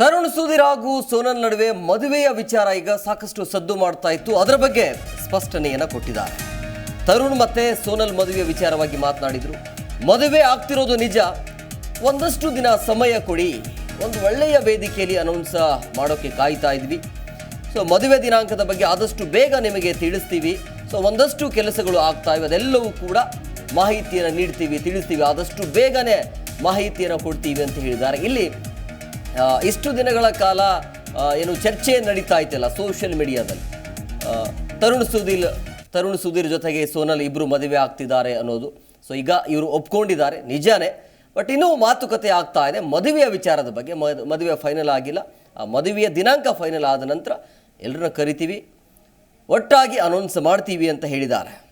ತರುಣ್ ಸುಧೀರ್ ಹಾಗೂ ಸೋನಲ್ ನಡುವೆ ಮದುವೆಯ ವಿಚಾರ ಈಗ ಸಾಕಷ್ಟು ಸದ್ದು ಮಾಡ್ತಾ ಇತ್ತು. ಅದರ ಬಗ್ಗೆ ಸ್ಪಷ್ಟನೆಯನ್ನು ಕೊಟ್ಟಿದ್ದಾರೆ. ತರುಣ್ ಮತ್ತೆ ಸೋನಲ್ ಮದುವೆ ವಿಚಾರವಾಗಿ ಮಾತನಾಡಿದ್ರು. ಮದುವೆ ಆಗ್ತಿರೋದು ನಿಜ. ಒಂದಷ್ಟು ದಿನ ಸಮಯ ಕೊಡಿ. ಒಂದು ಒಳ್ಳೆಯ ವೇದಿಕೆಯಲ್ಲಿ ಅನೌನ್ಸ್ ಮಾಡೋಕ್ಕೆ ಕಾಯ್ತಾ ಇದ್ವಿ. ಸೊ ಮದುವೆ ದಿನಾಂಕದ ಬಗ್ಗೆ ಆದಷ್ಟು ಬೇಗ ನಿಮಗೆ ತಿಳಿಸ್ತೀವಿ. ಸೊ ಒಂದಷ್ಟು ಕೆಲಸಗಳು ಆಗ್ತಾ ಇವೆ. ಅದೆಲ್ಲವೂ ಕೂಡ ಮಾಹಿತಿಯನ್ನು ನೀಡ್ತೀವಿ, ತಿಳಿಸ್ತೀವಿ. ಆದಷ್ಟು ಬೇಗನೆ ಮಾಹಿತಿಯನ್ನು ಕೊಡ್ತೀವಿ ಅಂತ ಹೇಳಿದ್ದಾರೆ. ಇಲ್ಲಿ ಇಷ್ಟು ದಿನಗಳ ಕಾಲ ಏನು ಚರ್ಚೆ ನಡೀತಾ ಇತ್ತಲ್ಲ ಸೋಷಿಯಲ್ ಮೀಡಿಯಾದಲ್ಲಿ ತರುಣ್ ಸುಧೀರ್ ತರುಣ್ ಸುಧೀರ್ ಜೊತೆಗೆ ಸೋನಲ್ ಇಬ್ಬರು ಮದುವೆ ಆಗ್ತಿದ್ದಾರೆ ಅನ್ನೋದು. ಸೊ ಈಗ ಇವರು ಒಪ್ಕೊಂಡಿದ್ದಾರೆ, ನಿಜಾನೇ. ಬಟ್ ಇನ್ನೂ ಮಾತುಕತೆ ಆಗ್ತಾ ಇದೆ, ಮದುವೆಯ ವಿಚಾರದ ಬಗ್ಗೆ. ಮದ್- ಮದುವೆ ಫೈನಲ್ ಆಗಿಲ್ಲ. ಆ, ಮದುವೆಯ ದಿನಾಂಕ ಫೈನಲ್ ಆದ ನಂತರ ಎಲ್ಲರನ್ನ ಕರಿತೀವಿ. ಒಟ್ಟಾಗಿ ಅನೌನ್ಸ್ ಮಾಡ್ತೀವಿ ಅಂತ ಹೇಳಿದ್ದಾರೆ.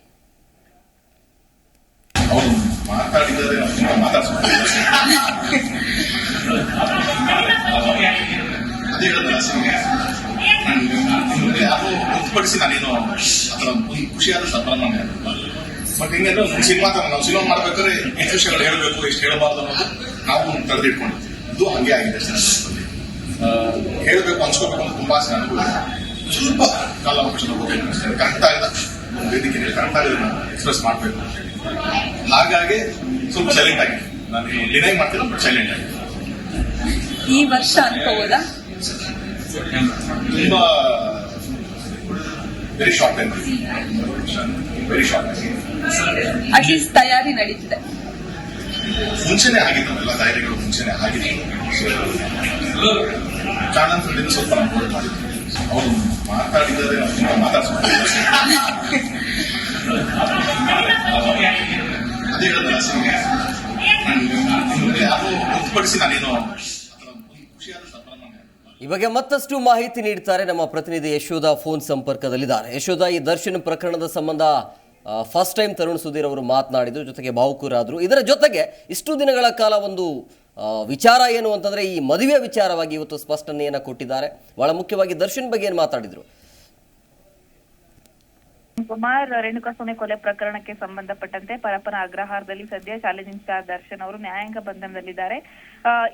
ಅದೇ ಹೊರತುಪಡಿಸಿ ನಾನೇನು ಅದರ ಒಂದು ಖುಷಿಯಾದ ಸಂಭ್ರಮ ಬಟ್ ಹಿಂಗಂದ್ರೆ ಒಂದು ಸಿನಿಮಾ ನಾವು ಸಿನಿಮಾ ಮಾಡ್ಬೇಕಾದ್ರೆ ಎಷ್ಟು ವಿಷಯಗಳು ಹೇಳಬೇಕು ಎಷ್ಟು ಹೇಳಬಾರ್ದು ಅನ್ನೋದು ನಾವು ತಡೆದಿಟ್ಕೊಂಡಿದ್ವಿ ಇದು ಹಂಗೆ ಆಗಿದೆ ಸಿನಿಮಾದಲ್ಲಿ ಹೇಳಬೇಕು ಅನ್ಸ್ಕೋಬೇಕು ಅಂತ ತುಂಬಾ ಆಸೆ ನನಗೂ. ಸ್ವಲ್ಪ ಕಾಲಾವಕಾಶ ಕರೆಕ್ಟ್ ಆಗಿದೆ ಒಂದು ವೇದಿಕೆಯಲ್ಲಿ ಕರೆಕ್ಟ್ ಆಗಿ ಎಕ್ಸ್ಪ್ರೆಸ್ ಮಾಡಬೇಕು ಅಂತ ಹಾಗಾಗಿ ಸ್ವಲ್ಪ ಸೈಲೆಂಟ್ ಆಗಿದೆ ನಾನು ಡಿನೈ ಮಾಡ್ತೀನಿ ಬಟ್ ಸೈಲೆಂಟ್ ಆಗಿದೆ ಈ ವರ್ಷ ಅನ್ಕೋಬೋದಾ ತುಂಬಾ very short time very short at least ತಯಾರಿ ನಡೀತಿದೆ. ಮುಂಚೆನೆ ಆಗಿತ್ತು. ಎಲ್ಲ ತಯಾರಿಗಳು ಮುಂಚೆನೆ ಆಗಿತ್ತು. ಕಾರಣಾಂತರದಿಂದ ಸ್ವಲ್ಪ ನಾವು ಮಾಡಿದ್ವಿ ಅವರು ಮಾತಾಡಿದರೆ ನಾವು ಮಾತಾಡ್ಸ್ಕೊಂಡು ಅದೇ ಹೇಳಿದ್ರಲ್ಲ ನಾನು ಯಾರು ಹೊರತುಪಡಿಸಿ ನಾನೇನು ಖುಷಿಯಾದ ಸಂಭ್ರಮ ಬಗ್ಗೆ ಮತ್ತಷ್ಟು ಮಾಹಿತಿ ನೀಡ್ತಾರೆ ನಮ್ಮ ಪ್ರತಿನಿಧಿ ಯಶೋಧ ಫೋನ್ ಸಂಪರ್ಕದಲ್ಲಿದ್ದಾರೆ. ಯಶೋಧ, ಈ ದರ್ಶನ್ ಪ್ರಕರಣದ ಸಂಬಂಧ ಫಸ್ಟ್ ಟೈಮ್ ತರುಣ್ ಸುಧೀರ್ ಅವರು ಮಾತನಾಡಿದ್ರು, ಜೊತೆಗೆ ಭಾವುಕರಾದರು. ಇದರ ಜೊತೆಗೆ ಇಷ್ಟು ದಿನಗಳ ಕಾಲ ಒಂದು ವಿಚಾರ ಏನು ಅಂತಂದರೆ ಈ ಮದುವೆ ವಿಚಾರವಾಗಿ ಇವತ್ತು ಸ್ಪಷ್ಟನೆಯನ್ನು ಕೊಟ್ಟಿದ್ದಾರೆ. ಬಹಳ ಮುಖ್ಯವಾಗಿ ದರ್ಶನ್ ಬಗ್ಗೆ ಏನು ಮಾತಾಡಿದ್ರು? ಕುಮಾರ್ ರೇಣುಕಾಸ್ವಾಮಿ ಕೊಲೆ ಪ್ರಕರಣಕ್ಕೆ ಸಂಬಂಧಪಟ್ಟಂತೆ ಪರಪ್ಪನ ಅಗ್ರಹಾರದಲ್ಲಿ ಸದ್ಯ ಚಾಲೆಂಜಿಂಗ್ ಸ್ಟಾರ್ ದರ್ಶನ್ ಅವರು ನ್ಯಾಯಾಂಗ ಬಂಧನದಲ್ಲಿದ್ದಾರೆ.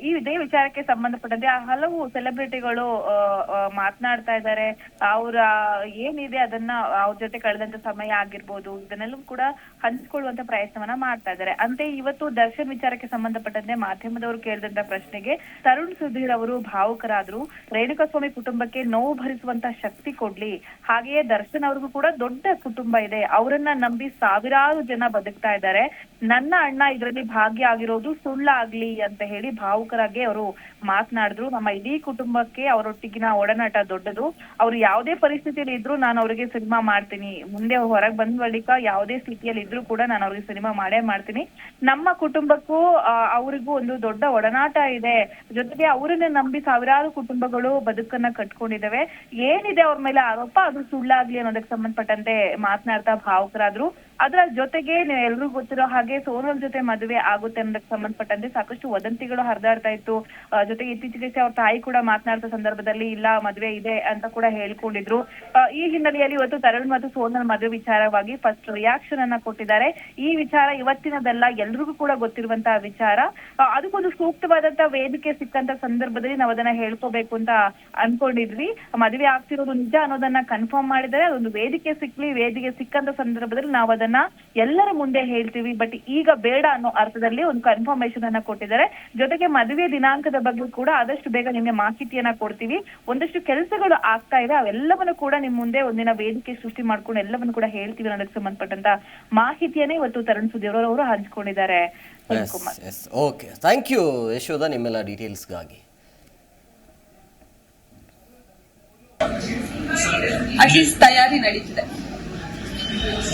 ಈ ಇದೇ ವಿಚಾರಕ್ಕೆ ಸಂಬಂಧಪಟ್ಟಂತೆ ಹಲವು ಸೆಲೆಬ್ರಿಟಿಗಳು ಮಾತನಾಡ್ತಾ ಇದ್ದಾರೆ. ಅವರ ಏನಿದೆ ಅದನ್ನ ಅವ್ರ ಜೊತೆ ಕಳೆದಂತ ಸಮಯ ಆಗಿರ್ಬೋದು ಇದನ್ನೆಲ್ಲೂ ಕೂಡ ಹಂಚಿಕೊಳ್ಳುವಂತ ಪ್ರಯತ್ನವನ್ನ ಮಾಡ್ತಾ ಇದ್ದಾರೆ. ಅಂತೆ ಇವತ್ತು ದರ್ಶನ್ ವಿಚಾರಕ್ಕೆ ಸಂಬಂಧಪಟ್ಟಂತೆ ಮಾಧ್ಯಮದವರು ಕೇಳಿದಂತ ಪ್ರಶ್ನೆಗೆ ತರುಣ್ ಸುಧೀರ್ ಅವರು ಭಾವುಕರಾದ್ರು. ರೇಣುಕಾಸ್ವಾಮಿ ಕುಟುಂಬಕ್ಕೆ ನೋವು ಭರಿಸುವಂತ ಶಕ್ತಿ ಕೊಡ್ಲಿ. ಹಾಗೆಯೇ ದರ್ಶನ್ ಅವ್ರಿಗೂ ಕೂಡ ದೊಡ್ಡ ಕುಟುಂಬ ಇದೆ. ಅವರನ್ನ ನಂಬಿ ಸಾವಿರಾರು ಜನ ಬದುಕ್ತಾ ಇದ್ದಾರೆ. ನನ್ನ ಅಣ್ಣ ಇದರಲ್ಲಿ ಭಾಗಿಯಾಗಿರೋದು ಸುಳ್ಳಾಗ್ಲಿ ಅಂತ ಹೇಳಿ ಭಾವುಕರಾಗಿ ಅವರು ಮಾತನಾಡಿದ್ರು. ನಮ್ಮ ಇಡೀ ಕುಟುಂಬಕ್ಕೆ ಅವರೊಟ್ಟಿಗಿನ ಒಡನಾಟ ದೊಡ್ಡದು. ಅವ್ರು ಯಾವುದೇ ಪರಿಸ್ಥಿತಿಯಲ್ಲಿ ಇದ್ರು ನಾನು ಅವರಿಗೆ ಸಿನಿಮಾ ಮಾಡ್ತೀನಿ. ಮುಂದೆ ಹೊರಗೆ ಬಂದ ಬಳಿಕ ಯಾವುದೇ ಸ್ಥಿತಿಯಲ್ಲಿ ಇದ್ರು ಕೂಡ ನಾನು ಅವ್ರಿಗೆ ಸಿನಿಮಾ ಮಾಡೇ ಮಾಡ್ತೀನಿ. ನಮ್ಮ ಕುಟುಂಬಕ್ಕೂ ಅವ್ರಿಗೂ ಒಂದು ದೊಡ್ಡ ಒಡನಾಟ ಇದೆ. ಜೊತೆಗೆ ಅವರನ್ನ ನಂಬಿ ಸಾವಿರಾರು ಕುಟುಂಬಗಳು ಬದುಕನ್ನ ಕಟ್ಕೊಂಡಿದ್ದಾವೆ. ಏನಿದೆ ಅವ್ರ ಮೇಲೆ ಆರೋಪ? ಅದು ಸುಳ್ಳಾಗ್ಲಿ ಅನ್ನೋದಕ್ಕೆ ಸಂಬಂಧಪಟ್ಟಂತೆ ಮಾತನಾಡ್ತಾ ಭಾವುಕರಾದ್ರು ಅದರ ಜೊತೆಗೆ ಎಲ್ರಿಗೂ ಗೊತ್ತಿರೋ ಹಾಗೆ ಸೋನಲ್ ಜೊತೆ ಮದುವೆ ಆಗುತ್ತೆ ಅನ್ನೋದಕ್ಕೆ ಸಂಬಂಧಪಟ್ಟಂತೆ ಸಾಕಷ್ಟು ವದಂತಿಗಳು ಹರಿದಾಡ್ತಾ ಇತ್ತು. ಜೊತೆಗೆ ಇತ್ತೀಚೆಗೆ ಅವ್ರ ತಾಯಿ ಕೂಡ ಮಾತನಾಡಿದ ಸಂದರ್ಭದಲ್ಲಿ, ಇಲ್ಲ, ಮದುವೆ ಇದೆ ಅಂತ ಕೂಡ ಹೇಳ್ಕೊಂಡಿದ್ರು. ಈ ಹಿನ್ನೆಲೆಯಲ್ಲಿ ಇವತ್ತು ತರುಣ್ ಮತ್ತು ಸೋನಲ್ ಮದುವೆ ವಿಚಾರವಾಗಿ ಫಸ್ಟ್ ರಿಯಾಕ್ಷನ್ ಅನ್ನ ಕೊಟ್ಟಿದ್ದಾರೆ. ಈ ವಿಚಾರ ಇವತ್ತಿನದಲ್ಲ ಎಲ್ರಿಗೂ ಕೂಡ ಗೊತ್ತಿರುವಂತಹ ವಿಚಾರ. ಅದಕ್ಕೊಂದು ಸೂಕ್ತವಾದಂತ ವೇದಿಕೆ ಸಿಕ್ಕಂತ ಸಂದರ್ಭದಲ್ಲಿ ನಾವು ಅದನ್ನ ಹೇಳ್ಕೋಬೇಕು ಅಂತ ಅನ್ಕೊಂಡಿದ್ವಿ. ಮದುವೆ ಆಗ್ತಿರೋದು ನಿಜ ಅನ್ನೋದನ್ನ ಕನ್ಫರ್ಮ್ ಮಾಡಿದರೆ ಅದೊಂದು ವೇದಿಕೆ ಸಿಕ್ಲಿ, ವೇದಿಕೆ ಸಿಕ್ಕಂತ ಸಂದರ್ಭದಲ್ಲಿ ನಾವು ಅದನ್ನ ಎಲ್ಲರ ಮುಂದೆ ಹೇಳ್ತೀವಿ ಬಟ್ ಈಗ ಬೇಡ ಅನ್ನೋ ಅರ್ಥದಲ್ಲಿ ಒಂದು ಕನ್ಫರ್ಮೇಶನ್ ಅನ್ನ ಕೊಟ್ಟಿದ್ದಾರೆ. ಜೊತೆಗೆ ಮದುವೆ ದಿನಾಂಕದ ಬಗ್ಗೆ ಕೂಡ ಆದಷ್ಟು ಬೇಗ ನಿಮ್ಗೆ ಮಾಹಿತಿಯನ್ನ ಕೊಡ್ತೀವಿ. ಒಂದಷ್ಟು ಕೆಲಸಗಳು ಆಗ್ತಾ ಇದೆ ಅವೆಲ್ಲವನ್ನು ಕೂಡ ನಿಮ್ ಮುಂದೆ ಒಂದಿನ ವೇದಿಕೆ ಸೃಷ್ಟಿ ಮಾಡ್ಕೊಂಡು ಎಲ್ಲವನ್ನು ಕೂಡ ಹೇಳ್ತೀವಿ ಅನ್ನೋದಕ್ಕೆ ಸಂಬಂಧಪಟ್ಟಂತ ಮಾಹಿತಿಯನ್ನೇ ಇವತ್ತು ತರಣ್ ಸುಧೀರ್ ಅವರು ಹಂಚ್ಕೊಂಡಿದ್ದಾರೆ. Yes yes okay thank you Yashoda ನಿಮ್ಮೆಲ್ಲ ಡೀಟೇಲ್ಸ್ಗಾಗಿ ಅಟ್ಲೀಸ್ಟ್ ತಯಾರಿ ನಡೀತಿದೆ.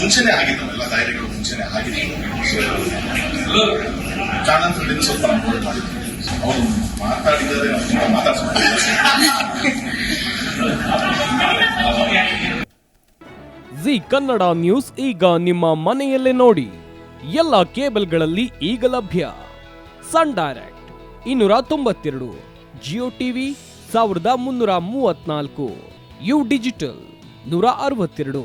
ಮುಂಚೆನೆ ಆಗಿತ್ತು, ಎಲ್ಲ ಕಾಯಿಲೆಗಳು ಮುಂಚೆನೆ ಆಗಿತ್ತು. ಕಾರಣಾಂತರದಿಂದ ಸ್ವಲ್ಪ ಹೋಲ್ಡ್ ಮಾಡಿದ್ವಿ. ಅವರು ಮಾತಾಡಿದರೆ ಮಾತಾಡ್ತಾರೆ ಜಿ ಕನ್ನಡ ನ್ಯೂಸ್ ಈಗ ನಿಮ್ಮ ಮನೆಯಲ್ಲೇ ನೋಡಿ. ಎಲ್ಲ ಕೇಬಲ್ಗಳಲ್ಲಿ ಈಗ ಲಭ್ಯ. ಸನ್ ಡೈರೆಕ್ಟ್, ಇನ್ನೂರ ತೊಂಬತ್ತೆರಡು. ಜಿಯೋ ಟಿವಿ, ಸಾವಿರದ ಮುನ್ನೂರ ಮೂವತ್ನಾಲ್ಕು ಯು ಡಿಜಿಟಲ್, ನೂರ ಅರವತ್ತೆರಡು.